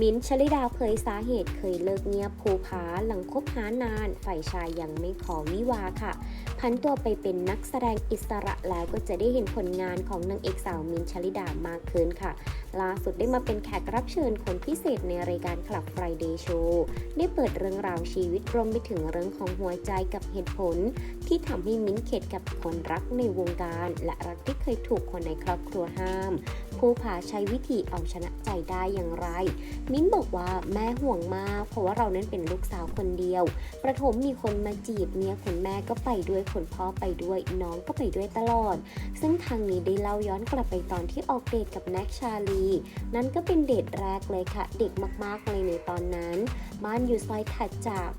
มิ้นชลิดาเผยสาเหตุเคยเลิกเงียบภูผาหลังคบหานาน ฝ่ายชายยังไม่ขอวิวาค่ะ พันตัวไปเป็นนักแสดงอิสระแล้วก็จะได้เห็นผลงานของนางเอกสาวมิ้นชลิดามากขึ้นค่ะ ล่าสุดได้มาเป็นแขกรับเชิญคนพิเศษในรายการคลับ Friday Show ได้เปิดเรื่องราวชีวิตรวมไปถึงเรื่องของหัวใจกับเหตุผล ที่ทำให้มิ้นเข็ดกับคนรักในวงการ และรักที่เคยถูกคนในครอบครัวห้าม ภูผาใช้วิธีเอาชนะใจได้อย่างไร มิ้นบอกว่าแม่ห่วงมาก เพราะว่าเรานั้นเป็นลูกสาวคนเดียว ประถมมีคนมาจีบเนี่ยคุณแม่ก็ไปด้วยคุณพ่อไปด้วยน้องก็ไปด้วยตลอด ซึ่งทางนี้ได้เล่าย้อนกลับไปตอนที่ออกเดทกับแน็กชาลี นั่นก็เป็นเดทแรกเลยค่ะ เด็กมากๆเลยในตอนนั้น บ้านอยู่ซอยถัดจาก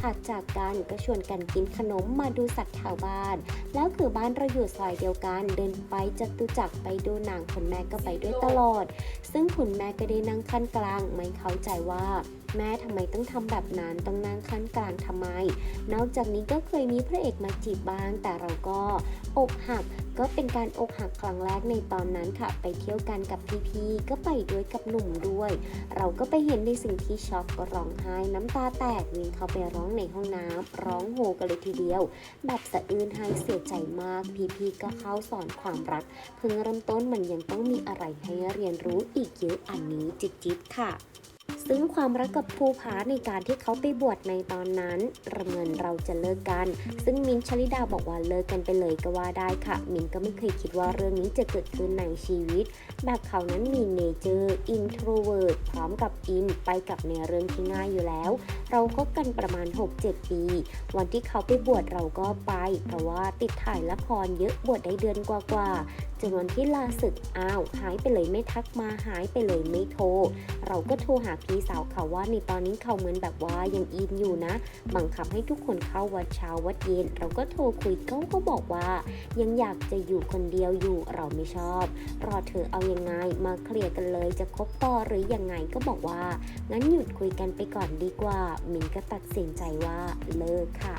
ถัดจากกันก็ชวนกันกินขนมมาดูสัตว์แถวบ้าน แล้วคือบ้านเราอยู่ซอยเดียวกันเดินไปจตุจักรไปดูหนังคุณแม่ก็ไปด้วยตลอด ซึ่งคุณแม่ก็ได้นั่งขั้นกลางไม่เข้าใจว่าแม่ทำไมต้องทำแบบนั้นต้องนั่งขั้นกลางทำไม นอกจากนี้ก็เคยมีพระเอกมาจีบบ้างแต่เราก็อกหัก ก็เป็นการอกหักครั้งแรกในตอนนั้นค่ะ ไปเที่ยวกันกับพี่ๆก็ไปด้วยกับหนุ่มด้วย เราก็ไปเห็นในสิ่งที่ช็อกก็ร้องไห้น้ำตาแตกวิ่งเข้าไปร้องในห้องน้ำร้องโฮกันเลยทีเดียว แบบสะอื้นให้เสียใจมาก พี่ๆก็เข้าสอนความรักเพิ่งเริ่มต้นมันยังต้องมีอะไรให้เรียนรู้อีกเยอะอันนี้จิบๆค่ะ ซึ่งความรักกับภูผาในการที่เขาไปบวชในตอนนั้นระเมินเราจะเลิกกัน ซึ่งมินชลิดาบอกว่าเลิกกันไปเลยก็ว่าได้ค่ะ มินก็ไม่เคยคิดว่าเรื่องนี้จะเกิดขึ้นในชีวิต แบบเขานั้นมีเนเจอร์อินโทรเวิร์ดพร้อมกับอินไปกับในเรื่องที่ง่ายอยู่แล้ว เราคบกันประมาณ 6-7 ปี วันที่เขาไปบวชเราก็ไป เพราะว่าติดถ่ายละครเยอะบวชได้เดือนกว่าๆจนวันที่ลาศึกอ้าวหายไปเลยไม่ทักมาหายไปเลยไม่โทร เราก็โทรหาพีพี่สาวเขาว่าในตอนนี้เขาเหมือนแบบว่ายังอินอยู่นะ บังคับให้ทุกคนเข้าวัดเช้าวัดเย็น เราก็โทรคุยเขาก็บอกว่า ยังอยากจะอยู่คนเดียวอยู่เราไม่ชอบ รอเธอเอายังไงมาเคลียร์กันเลยจะคบต่อหรือยังไงก็บอกว่า งั้นหยุดคุยกันไปก่อนดีกว่า มินก็ตัดสินใจว่าเลิกค่ะ